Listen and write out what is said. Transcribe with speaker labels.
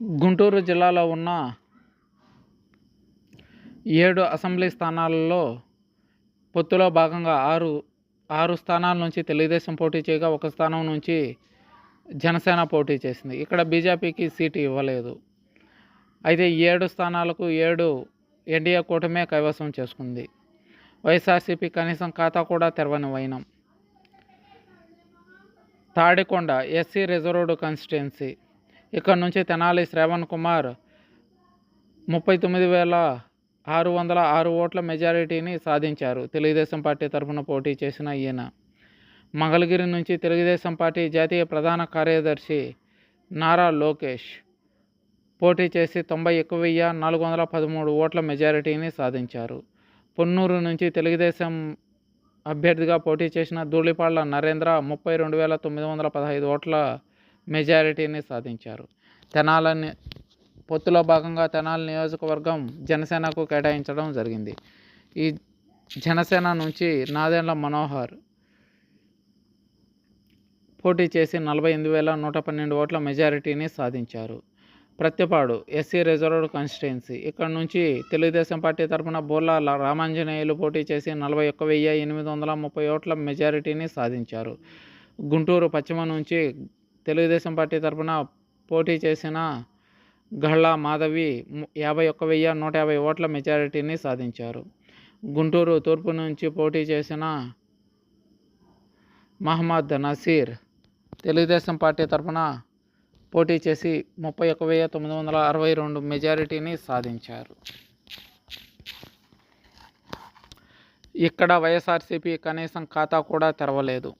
Speaker 1: గుంటూరు జిల్లాలో ఉన్న ఏడు అసెంబ్లీ స్థానాలలో పొత్తులో భాగంగా ఆరు ఆరు స్థానాల నుంచి తెలుగుదేశం పోటీ చేయగా ఒక స్థానం నుంచి జనసేన పోటీ చేసింది. ఇక్కడ బీజేపీకి సీటు ఇవ్వలేదు. అయితే ఏడు స్థానాలకు ఏడు ఎన్డీఏ కూటమే కైవసం చేసుకుంది. వైఎస్ఆర్సీపీ కనీసం ఖాతా కూడా తెరవని వైనం. తాడికొండ ఎస్సీ రిజర్వ్డ్ కాన్స్టిట్యున్సీ ఇక్కడ నుంచి తెనాలి శ్రవణ్ కుమార్ ముప్పై తొమ్మిది వేల ఆరు వందల ఆరు ఓట్ల మెజారిటీని సాధించారు. తెలుగుదేశం పార్టీ తరఫున పోటీ చేసిన ఈయన. మంగళగిరి నుంచి తెలుగుదేశం పార్టీ జాతీయ ప్రధాన కార్యదర్శి నారా లోకేష్ పోటీ చేసి తొంభై ఎక్కువ వెయ్యి నాలుగు వందల పదమూడు ఓట్ల మెజారిటీని సాధించారు. పొన్నూరు నుంచి తెలుగుదేశం అభ్యర్థిగా పోటీ చేసిన ధూళిపాళ్ళ నరేంద్ర ముప్పై రెండు వేల తొమ్మిది వందల పదహైదు ఓట్ల మెజారిటీని సాధించారు. తెనాలని పొత్తులో భాగంగా తెనాలి నియోజకవర్గం జనసేనకు కేటాయించడం జరిగింది. ఈ జనసేన నుంచి నాదెండ్ల మనోహర్ పోటీ చేసి నలభై ఎనిమిది వేల నూట పన్నెండు ఓట్ల మెజారిటీని సాధించారు. Prathipadu SC reserved constituency. ఇక్కడ నుంచి తెలుగుదేశం పార్టీ తరఫున బోర్లా రామాంజనేయులు పోటీ చేసి నలభై ఒక్క వెయ్యి ఎనిమిది వందల ముప్పై ఓట్ల మెజారిటీని సాధించారు. గుంటూరు పశ్చిమ నుంచి తెలుగుదేశం పార్టీ తరఫున పోటీ చేసిన గళ్ళా మాధవి యాభై ఒక్క వెయ్యి నూట యాభై ఓట్ల మెజారిటీని సాధించారు. గుంటూరు తూర్పు నుంచి పోటీ చేసిన మహమ్మద్ నసీర్ తెలుగుదేశం పార్టీ తరఫున పోటీ చేసి ముప్పై ఒక్క వెయ్యి తొమ్మిది వందల అరవై రెండు మెజారిటీని సాధించారు. ఇక్కడ వైఎస్ఆర్సీపీ కనీసం ఖాతా కూడా తెరవలేదు.